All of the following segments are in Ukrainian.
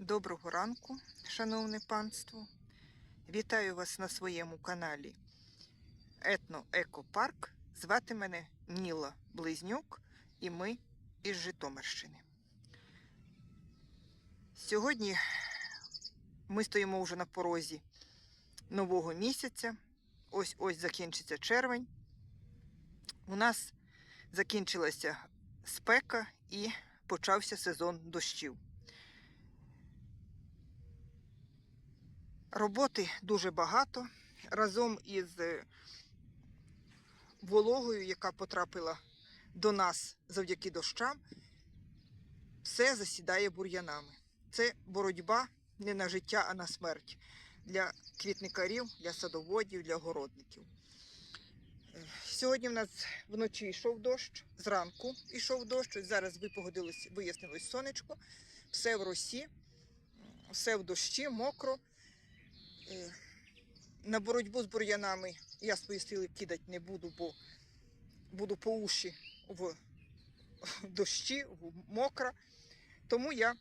Доброго ранку, шановне панство. Вітаю вас на своєму каналі Етно Екопарк. Звати мене Ніла Близнюк і ми із Житомирщини. Сьогодні ми стоїмо вже на порозі нового місяця. Ось ось закінчиться червень. У нас закінчилася спека і почався сезон дощів. Роботи дуже багато. Разом із е, вологою, яка потрапила до нас завдяки дощам, все засідає бур'янами. Це боротьба не на життя, а на смерть для квітникарів, для садоводів, для городників. Е, Сьогодні в нас вночі йшов дощ, зранку йшов дощ. Ось зараз випогодилось, вияснилось сонечко, все в росі, все в дощі, мокро. Е, На боротьбу з бур'янами я свої сили кидати не буду, бо буду по уші в дощі, в мокра. Тому я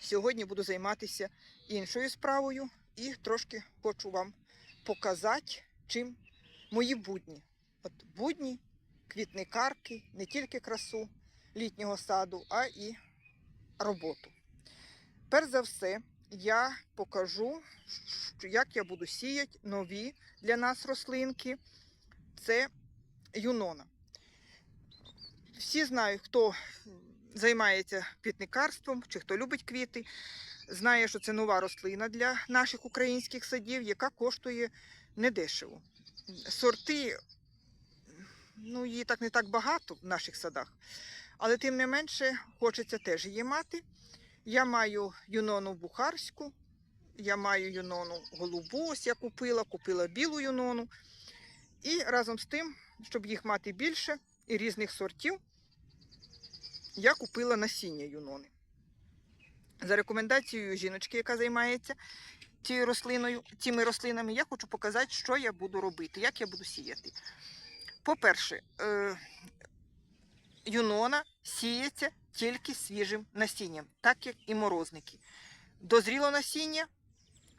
сьогодні буду займатися іншою справою і трошки хочу вам показати, чим мої будні. От будні, квітникарки, не тільки красу літнього саду, а і роботу. Перш за все, я покажу, як я буду сіяти нові для нас рослинки. Це юнона. Всі знають, хто займається квітникарством чи хто любить квіти, знає, що це нова рослина для наших українських садів, яка коштує недешево. Сорти, ну, її так не так багато в наших садах, але тим не менше хочеться теж її мати. Я маю юнону бухарську, я маю юнону голубу, ось я купила, купила білу юнону. І разом з тим, щоб їх мати більше і різних сортів, я купила насіння юнони. За рекомендацією жіночки, яка займається цією рослиною, цими рослинами, я хочу показати, що я буду робити, як я буду сіяти. По-перше, е, юнона сіється тільки свіжим насінням, так як і морозники. Дозріло насіння,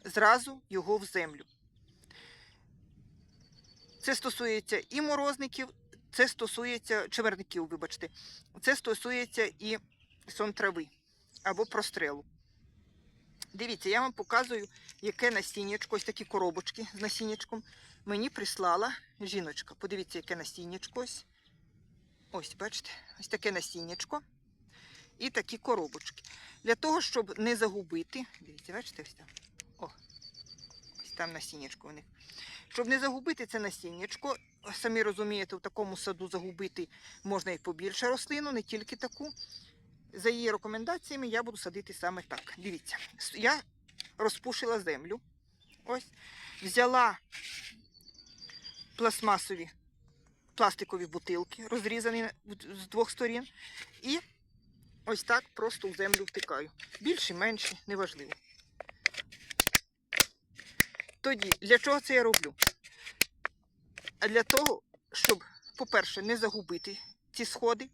зразу його в землю. Це стосується і морозників, це стосується чеверників, вибачте, це стосується і сон трави або прострелу. Дивіться, я вам показую, яке насіннячко, ось такі коробочки з насіннячком мені прислала жіночка. Подивіться, яке насіннячко ось. Ось, бачите, ось таке насіннячко і такі коробочки. Для того, щоб не загубити, дивіться, бачите, ось там. О, ось там насіннячко у них. Щоб не загубити це насіннячко, самі розумієте, в такому саду загубити можна і побільше рослину, не тільки таку. За її рекомендаціями я буду садити саме так. Дивіться, я розпушила землю. Ось, взяла пластмасові пластикові бутилки, розрізані з двох сторін, і ось так просто в землю втикаю. Більші, менші, неважливо. Тоді, для чого це я роблю? А для того, щоб, по-перше, не загубити ці сходи.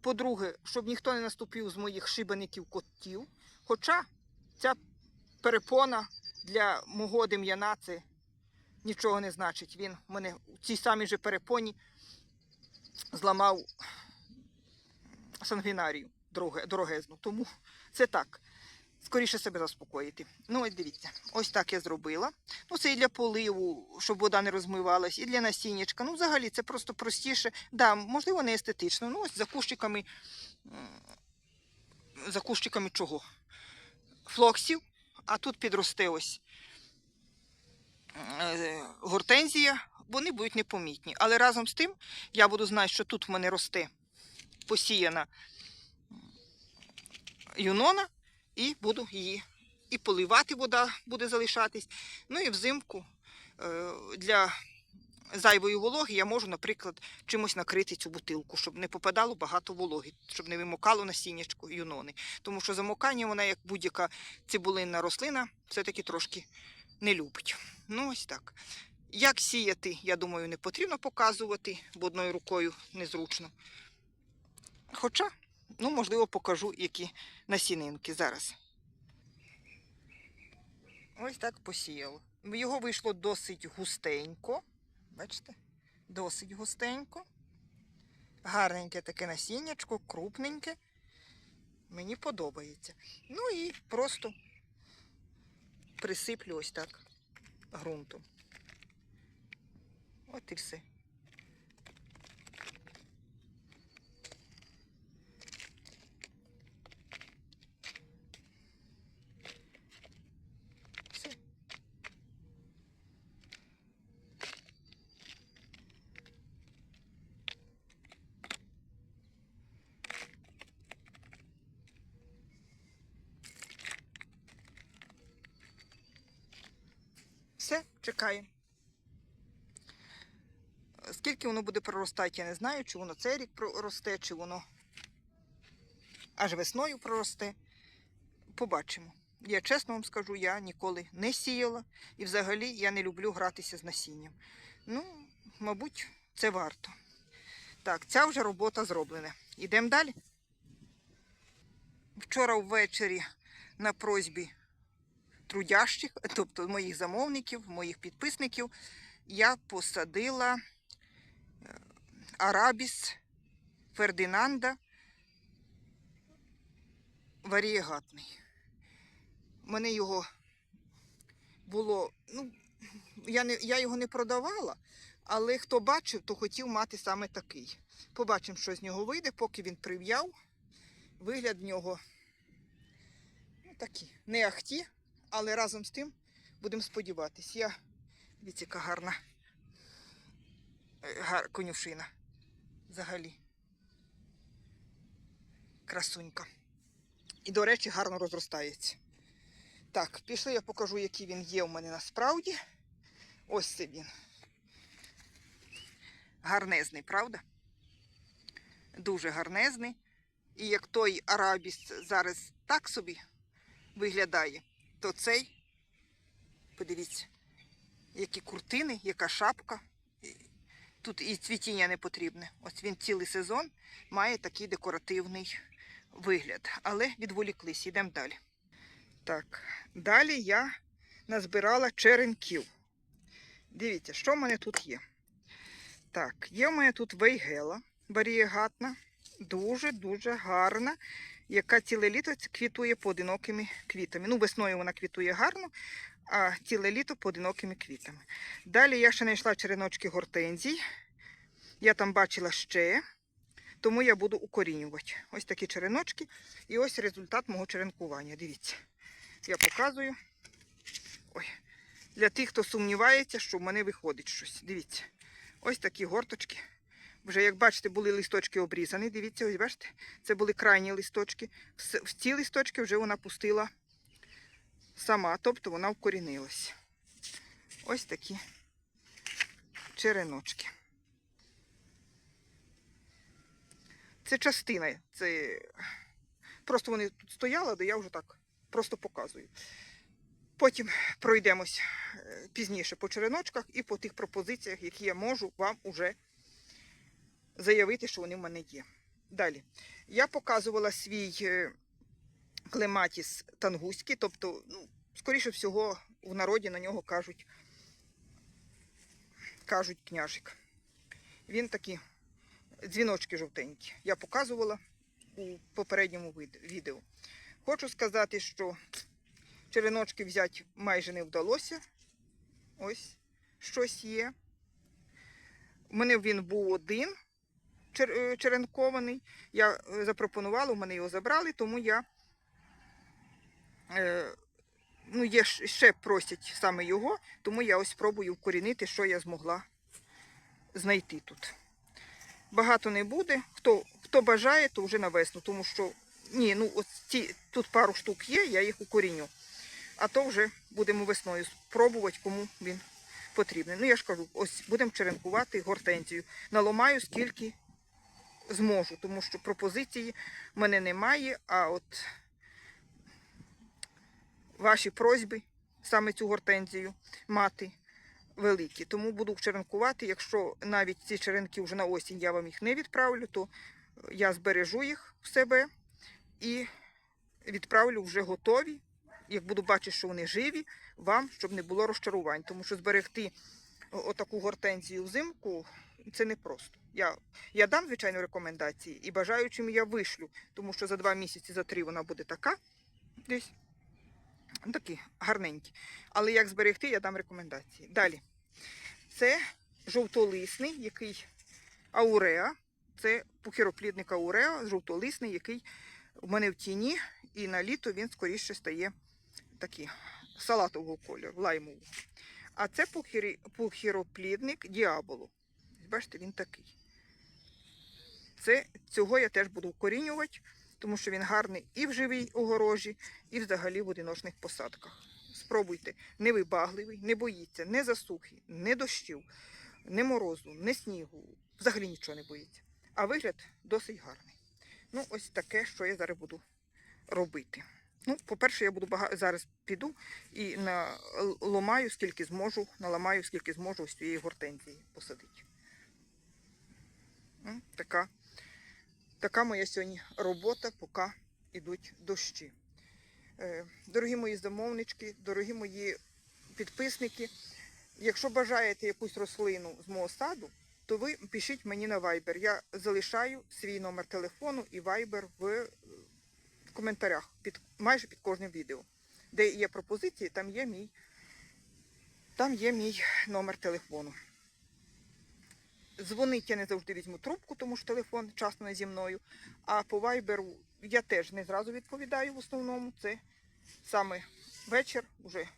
По-друге, щоб ніхто не наступив з моїх шибаників котів. Хоча ця перепона для мого дем'яна це нічого не значить. Він в мене у цій самій же перепоні зламав сангвінарію дорогезну. Тому це так. Скоріше себе заспокоїти. Ну, ось дивіться, ось так я зробила. Ну, це і для поливу, щоб вода не розмивалась, і для насіннячка. Ну, взагалі, це просто простіше. Да, можливо, не естетично. Ну, ось за кущиками. За кущиками чого? Флоксів, а тут підросте ось гортензія, вони будуть непомітні. Але разом з тим я буду знати, що тут в мене росте посіяна юнона, і буду її і поливати вода буде залишатись. Ну і взимку е, для зайвої вологи я можу, наприклад, чимось накрити цю бутилку, щоб не попадало багато вологи, щоб не вимокало насіннячко юнони. Тому що замокання вона, як будь-яка цибулинна рослина, все-таки трошки не любить. Ну, ось так. Як сіяти, я думаю, не потрібно показувати, бо одною рукою незручно. Хоча, ну, можливо, покажу, які насінинки зараз. Ось так посіяла. Його вийшло досить густенько. Бачите? Досить густенько. Гарненьке таке насіннячко, крупненьке. Мені подобається. Ну і просто присиплю ось так грунту. От і все. Все, чекаємо. Скільки воно буде проростати, я не знаю, чи воно цей рік проросте, чи воно аж весною проросте. Побачимо. Я чесно вам скажу, я ніколи не сіяла і взагалі я не люблю гратися з насінням. Ну, мабуть, це варто. Так, ця вже робота зроблена. Йдемо далі. Вчора ввечері на просьбі трудящих, тобто моїх замовників, моїх підписників, я посадила е, арабіс Фердинанда варієгатний. У мене його було, ну, я, не, я його не продавала, але хто бачив, то хотів мати саме такий. Побачимо, що з нього вийде, поки він прив'яв. Вигляд в нього ну, такий, не ахті, але разом з тим будемо сподіватись. Я дивіться, яка гарна е, гар, конюшина. Взагалі. Красунька. І, до речі, гарно розростається. Так, пішли, я покажу, який він є у мене насправді. Ось це він. Гарнезний, правда? Дуже гарнезний. І як той арабіс зараз так собі виглядає, то цей, подивіться, які куртини, яка шапка. Тут і цвітіння не потрібне. Ось він цілий сезон має такий декоративний вигляд. Але відволіклись, йдемо далі. Так, далі я назбирала черенків. Дивіться, що в мене тут є. Так, є в мене тут вейгела варієгатна, дуже-дуже гарна, яка ціле літо квітує поодинокими квітами. Ну, весною вона квітує гарно, а ціле літо поодинокими квітами. Далі я ще знайшла череночки гортензій. Я там бачила ще, тому я буду укорінювати. Ось такі череночки. І ось результат мого черенкування. Дивіться. Я показую. Ой. Для тих, хто сумнівається, що в мене виходить щось. Дивіться. Ось такі горточки. Вже, як бачите, були листочки обрізані. Дивіться, ось бачите, це були крайні листочки. В ці листочки вже вона пустила сама, тобто вона вкорінилась. Ось такі череночки. Це частина. Це просто вони тут стояли, де я вже так просто показую. Потім пройдемось е, пізніше по череночках і по тих пропозиціях, які я можу вам уже заявити, що вони в мене є. Далі. Я показувала свій е, клематіс тангуський, тобто, ну, скоріше всього, в народі на нього кажуть, кажуть княжик. Він такі дзвіночки жовтенькі. Я показувала у попередньому відео. Хочу сказати, що череночки взяти майже не вдалося. Ось щось є. У мене він був один чер- е, черенкований. Я е, запропонувала, у мене його забрали, тому я. Е, ну, є ще просять саме його, тому я ось спробую вкорінити, що я змогла знайти тут. Багато не буде. Хто, хто бажає, то вже на весну, тому що ні, ну ці, тут пару штук є, я їх укоріню. А то вже будемо весною спробувати, кому він потрібний. Ну, я ж кажу, ось будемо черенкувати гортензію. Наломаю скільки зможу, тому що пропозиції в мене немає, а от ваші просьби саме цю гортензію мати великі. Тому буду черенкувати. Якщо навіть ці черенки вже на осінь я вам їх не відправлю, то я збережу їх в себе і відправлю вже готові як буду бачити, що вони живі, вам, щоб не було розчарувань. Тому що зберегти отаку гортензію взимку це непросто. Я, я дам, звичайно, рекомендації і бажаючим я вишлю, тому що за два місяці, за три вона буде така десь. Такі гарненькі. Але як зберегти, я дам рекомендації. Далі. Це жовтолисний, який ауреа. Це пухіроплідник ауреа, жовтолисний, який у мене в тіні, і на літо він скоріше стає такий салатового кольору, лаймового. А це пухіроплідник діаболу. Бачите, він такий. Це, цього я теж буду вкорінювати, тому що він гарний і в живій огорожі, і взагалі в одиночних посадках. Спробуйте, невибагливий, не боїться не засухи, не дощів, не морозу, не снігу. Взагалі нічого не боїться. А вигляд досить гарний. Ну, ось таке, що я зараз буду робити. Ну, по-перше, я буду бага... зараз піду і наламаю, скільки зможу, наламаю, скільки зможу ось цієї гортензії посадити. Така, така моя сьогодні робота, поки йдуть дощі. Е, Дорогі мої замовнички, дорогі мої підписники, якщо бажаєте якусь рослину з мого саду, то ви пишіть мені на Viber. Я залишаю свій номер телефону і Viber в коментарях під майже під кожним відео. Де є пропозиції, там є мій, там є мій номер телефону. Дзвонить я не завжди візьму трубку, тому що телефон часто не зі мною. А по вайберу я теж не зразу відповідаю в основному. Це саме вечір, уже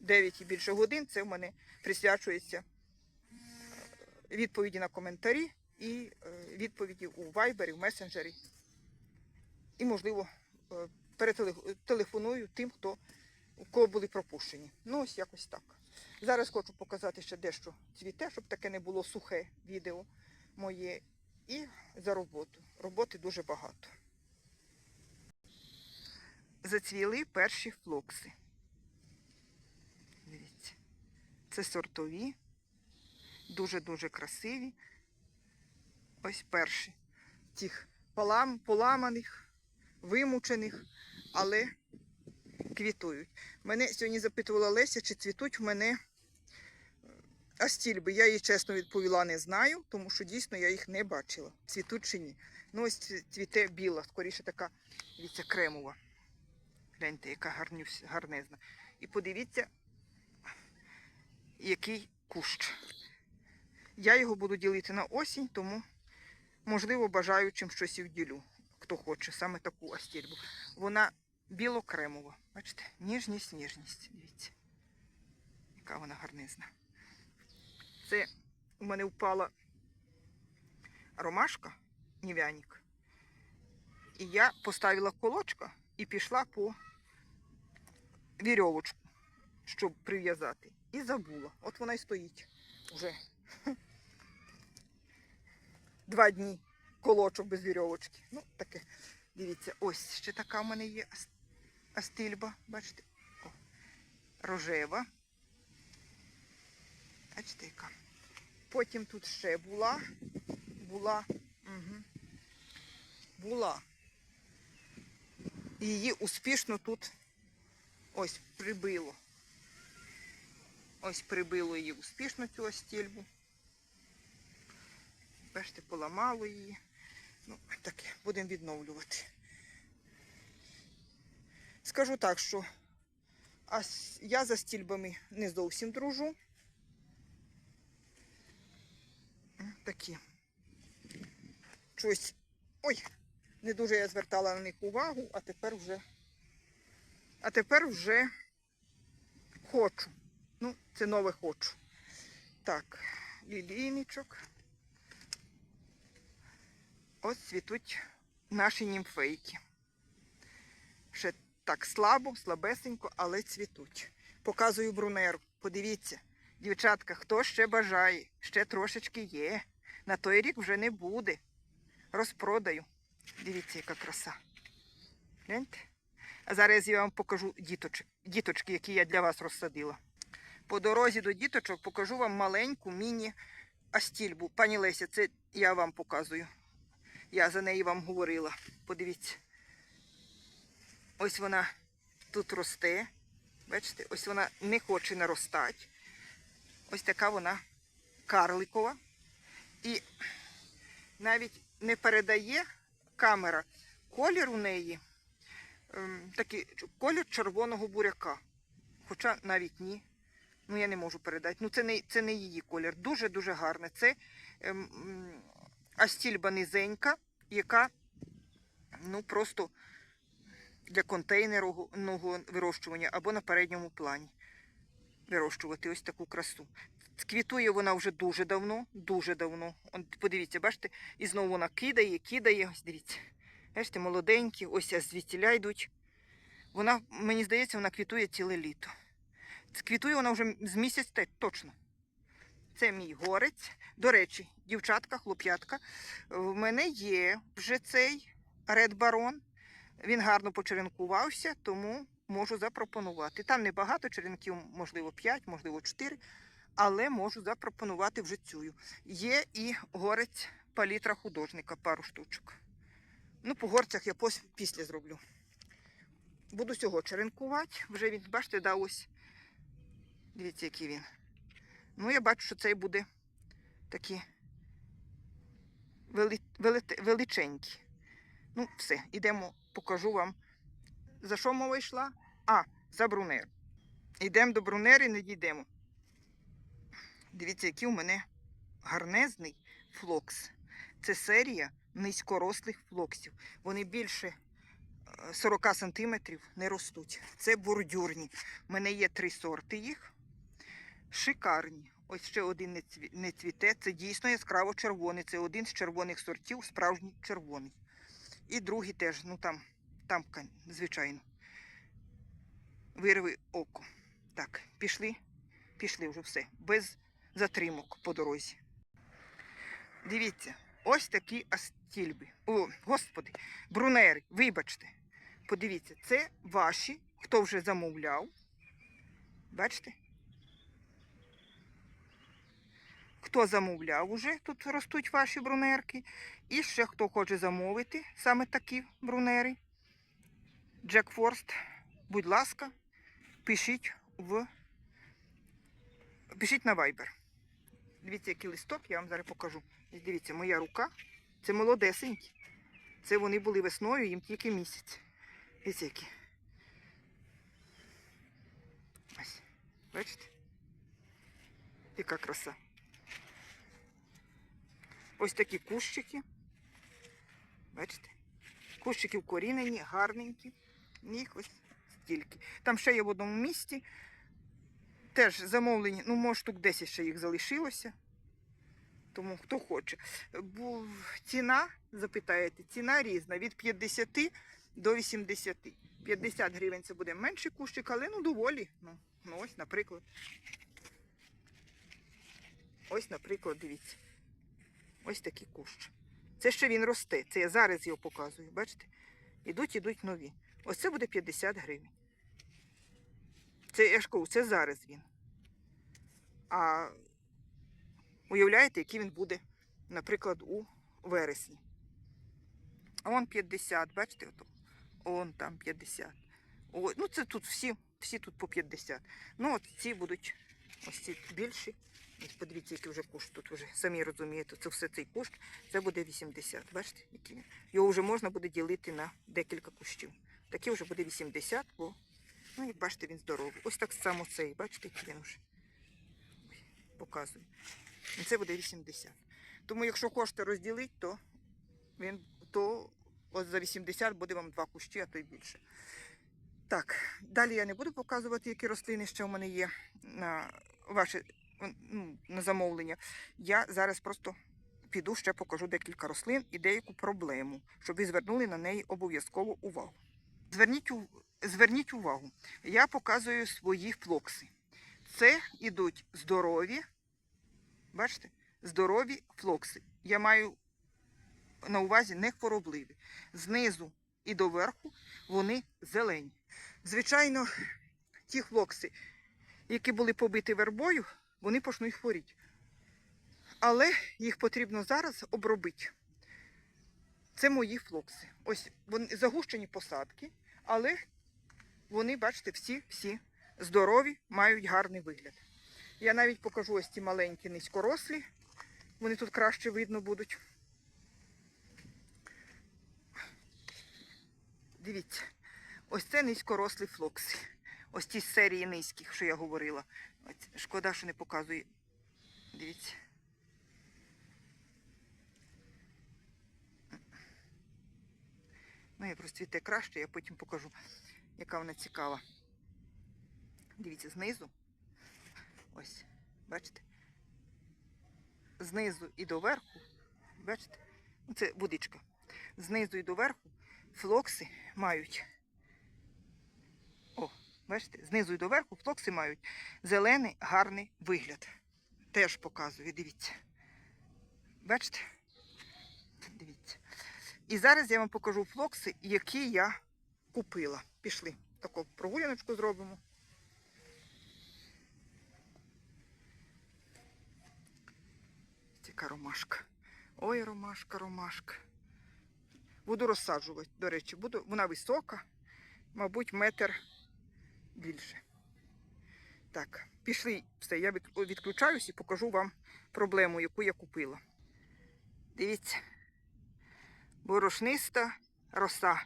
9 і більше годин. Це в мене присвячується е, відповіді на коментарі і е, відповіді у вайбері, в месенджері. І, можливо, е, перетелефоную тим, хто у кого були пропущені. Ну, ось якось так. Зараз хочу показати ще дещо цвіте, щоб таке не було сухе відео моє. І за роботу. Роботи дуже багато. Зацвіли перші флокси. Дивіться. Це сортові, дуже-дуже красиві. Ось перші. Тих полам, поламаних, вимучених, але квітують. Мене сьогодні запитувала Леся, чи цвітуть в мене астільби. Я їй чесно відповіла, не знаю, тому що дійсно я їх не бачила. Цвітуть чи ні. Ну, ось цвіте біла, скоріше така, дивіться, кремова. Гляньте, яка гарнюсь, гарнезна. І подивіться, який кущ. Я його буду ділити на осінь, тому, можливо, бажаючим щось і вділю, хто хоче, саме таку астільбу. Вона білокремова. Бачите, ніжність, ніжність. Дивіться, яка вона гарнизна. Це у мене впала ромашка, нів'янік. І я поставила колочка і пішла по вірьовочку, щоб прив'язати. І забула. От вона й стоїть уже два дні колочок без вірьовочки. Ну, таке. Дивіться, ось ще така в мене є астильба, бачите? О, рожева. Бачите, яка. Потім тут ще була. Була. Угу. Була. Її успішно тут ось прибило. Ось прибило її успішно цю астільбу. Бачите, поламало її. Ну, таке, будемо відновлювати. Скажу так, що а я за стільбами не зовсім дружу. Такі. Щось. Ой, не дуже я звертала на них увагу, а тепер вже. А тепер вже хочу. Ну, це нове хочу. Так, лілійничок. Ось цвітуть наші німфейки. Ще так слабо, слабесенько, але цвітуть. Показую брунеру. Подивіться, дівчатка, хто ще бажає, ще трошечки є. На той рік вже не буде. Розпродаю. Дивіться, яка краса. Гляньте. А зараз я вам покажу діточок, діточки, які я для вас розсадила. По дорозі до діточок покажу вам маленьку міні-астільбу. Пані Леся, це я вам показую. Я за неї вам говорила. Подивіться. Ось вона тут росте. Бачите, ось вона не хоче наростати. Ось така вона карликова. І навіть не передає камера колір у неї, ем, такий колір червоного буряка. Хоча навіть ні. Ну, я не можу передати. Ну, це не, це не її колір. Дуже-дуже гарне. Це ем, м, астільба низенька, яка ну, просто для контейнерного вирощування або на передньому плані вирощувати ось таку красу. Квітує вона вже дуже давно, дуже давно. Он, подивіться, бачите, і знову вона кидає, кидає. Ось дивіться. Бачите, молоденькі, ось звідтіля йдуть. Вона, мені здається, вона квітує ціле літо. Квітує вона вже з місяць точно. Це мій горець. До речі, дівчатка, хлоп'ятка. В мене є вже цей Ред Барон. Він гарно почеренкувався, тому можу запропонувати. Там небагато черенків, можливо, 5, можливо, 4, але можу запропонувати вже цю. Є і горець палітра художника, пару штучок. Ну, по горцях я після зроблю. Буду цього черенкувати. Вже він, бачите, да, ось. Дивіться, який він. Ну, я бачу, що цей буде такий вели, велите- величенький. Ну, все, ідемо, покажу вам, за що мова йшла. А, за брунер. Йдемо до брунери, не дійдемо. Дивіться, який у мене гарнезний флокс. Це серія низькорослих флоксів. Вони більше е, 40 сантиметрів не ростуть. Це бордюрні. У мене є три сорти їх. Шикарні. Ось ще один не цвіте. Це дійсно яскраво червоний. Це один з червоних сортів, справжній червоний. І другий теж, ну там, там, звичайно. Вирви око. Так, пішли, пішли вже все. Без затримок по дорозі. Дивіться, ось такі астільби. О, господи, брунери, вибачте. Подивіться, це ваші, хто вже замовляв. Бачите? Хто замовляв уже, тут ростуть ваші брунерки. І ще хто хоче замовити саме такі брунери. Джек Форст, будь ласка, пишіть в пишіть на Viber. Дивіться, який листок, я вам зараз покажу. Дивіться, моя рука. Це молодесенькі. Це вони були весною, їм тільки місяць. Дивіться, які. Ось. Бачите? Яка краса. Ось такі кущики. Бачите? Кущики вкорінені, гарненькі. Їх ось стільки. Там ще є в одному місці. Теж замовлені, ну, може, штук 10 ще їх залишилося. Тому хто хоче. Бо ціна, запитаєте, ціна різна від 50 до 80. 50 гривень це буде менший кущик, але ну доволі. Ну, ну ось, наприклад. Ось, наприклад, дивіться. Ось такий кущ. Це ще він росте. Це я зараз його показую. Бачите? Ідуть, ідуть нові. Ось це буде 50 гривень. Це я ж кажу, це зараз він. А уявляєте, який він буде, наприклад, у вересні. А вон 50, бачите, ото? Он там 50. О, ну це тут всі, всі тут по 50. Ну, от ці будуть ось ці більші. Подивіться, який вже кущ тут вже. Самі розумієте, це все цей кущ, це буде 80. Бачите, який він. Його вже можна буде ділити на декілька кущів. Такий вже буде 80, бо, ну, як бачите, він здоровий. Ось так само цей, бачите, який він вже показую. І це буде 80. Тому якщо хочете розділити, то він то ось за 80 буде вам два кущі, а то й більше. Так, далі я не буду показувати, які рослини ще в мене є на ваше ну, на замовлення. Я зараз просто піду ще покажу декілька рослин і деяку проблему, щоб ви звернули на неї обов'язково увагу. Зверніть, зверніть увагу, я показую свої флокси. Це ідуть здорові, бачите, здорові флокси. Я маю на увазі не хворобливі. Знизу і до верху вони зелені. Звичайно, ті флокси, які були побиті вербою, вони почнуть хворіти. Але їх потрібно зараз обробити. Це мої флокси. Ось вони загущені посадки, але вони, бачите, всі, всі здорові, мають гарний вигляд. Я навіть покажу ось ці маленькі низькорослі. Вони тут краще видно будуть. Дивіться, ось це низькорослі флокси. Ось ті серії низьких, що я говорила. Шкода, що не показує. Дивіться. Ну, як розцвіте краще, я потім покажу, яка вона цікава. Дивіться, знизу. Ось, бачите? Знизу і доверху, бачите? Це будичка. Знизу і доверху флокси мають. Бачите, знизу і доверху флокси мають зелений гарний вигляд. Теж показую, дивіться. Бачите? Дивіться. І зараз я вам покажу флокси, які я купила. Пішли. Таку прогуляночку зробимо. Яка ромашка. Ой, ромашка, ромашка. Буду розсаджувати, до речі, буду, вона висока, мабуть, метр більше. Так, пішли все. Я відключаюсь і покажу вам проблему, яку я купила. Дивіться. Борошниста роса.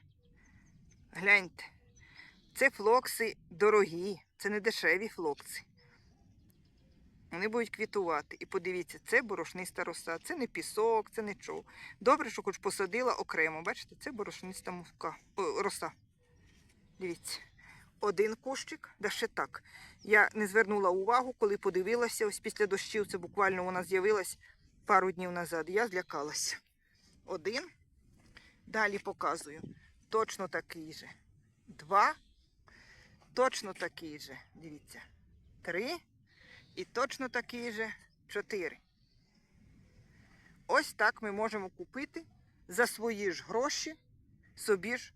Гляньте. Це флокси дорогі, це не дешеві флокси. Вони будуть квітувати. І подивіться, це борошниста роса, це не пісок, це нічого. Добре, що хоч посадила окремо. Бачите, це борошниста мука, роса. Дивіться. Один кущик, да ще так. Я не звернула увагу, коли подивилася, ось після дощів, це буквально вона з'явилась пару днів назад. Я злякалася. Один. Далі показую. Точно такий же. Два. Точно такий же. Дивіться. Три. І точно такий же чотири. Ось так ми можемо купити за свої ж гроші собі ж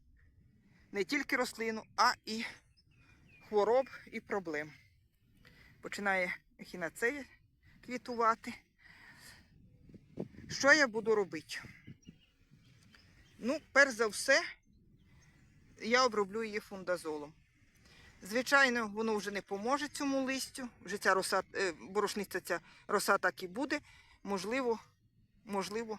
не тільки рослину, а і хвороб і проблем. Починає ехінацея квітувати. Що я буду робити? Ну, перш за все, я оброблю її фундазолом. Звичайно, воно вже не поможе цьому листю. Вже ця роса, е, борошниця, ця роса так і буде. Можливо, можливо,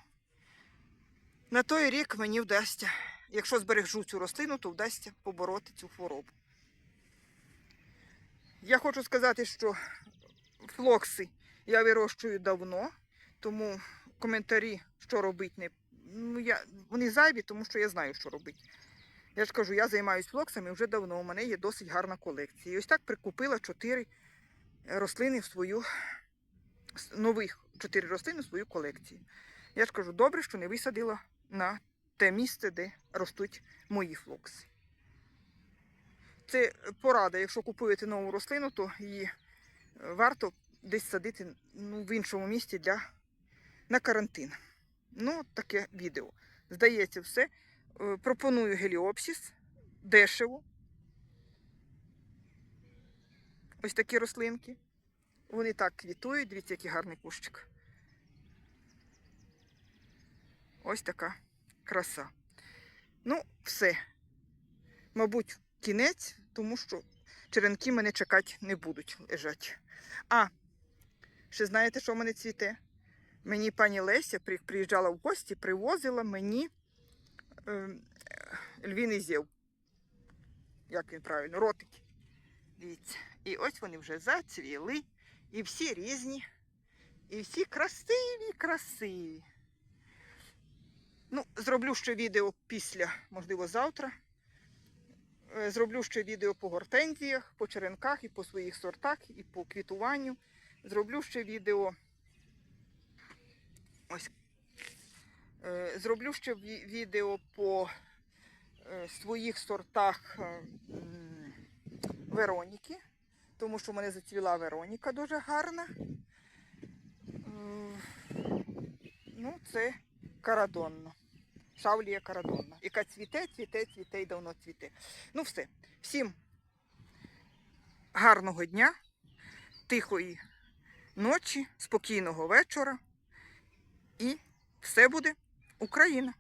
на той рік мені вдасться, якщо збережу цю рослину, то вдасться побороти цю хворобу. Я хочу сказати, що флокси я вирощую давно, тому коментарі, що робити, не ну, я, вони зайві, тому що я знаю, що робити. Я ж кажу, я займаюся флоксами вже давно. У мене є досить гарна колекція. І ось так прикупила чотири рослини в свою нових чотири рослини в свою колекцію. Я ж кажу, добре, що не висадила на те місце, де ростуть мої флокси. Це порада, якщо купуєте нову рослину, то її е, варто десь садити ну, в іншому місці для, на карантин. Ну, таке відео. Здається, все. Е, Пропоную геліопсіс, дешево. Ось такі рослинки. Вони так квітують. Дивіться, який гарний кущик. Ось така краса. Ну, все. Мабуть, кінець, тому що черенки мене чекати не будуть лежати. А, ще знаєте, що в мене цвіте? Мені пані Леся приїжджала в гості, привозила мені е, львіний зєв. Як він правильно? Ротики. Дивіться. І ось вони вже зацвіли. І всі різні. І всі красиві, красиві. Ну, зроблю ще відео після, можливо, завтра. Е, Зроблю ще відео по гортензіях, по черенках і по своїх сортах, і по квітуванню. Зроблю ще відео. Ось. Е, Зроблю ще відео по е, своїх сортах Вероніки, тому що в мене зацвіла Вероніка дуже гарна. Ну, це карадонна. Шавлія карадонна. Яка цвіте, цвіте, цвіте і давно цвіте. Ну все. Всім гарного дня, тихої ночі, спокійного вечора. І все буде Україна.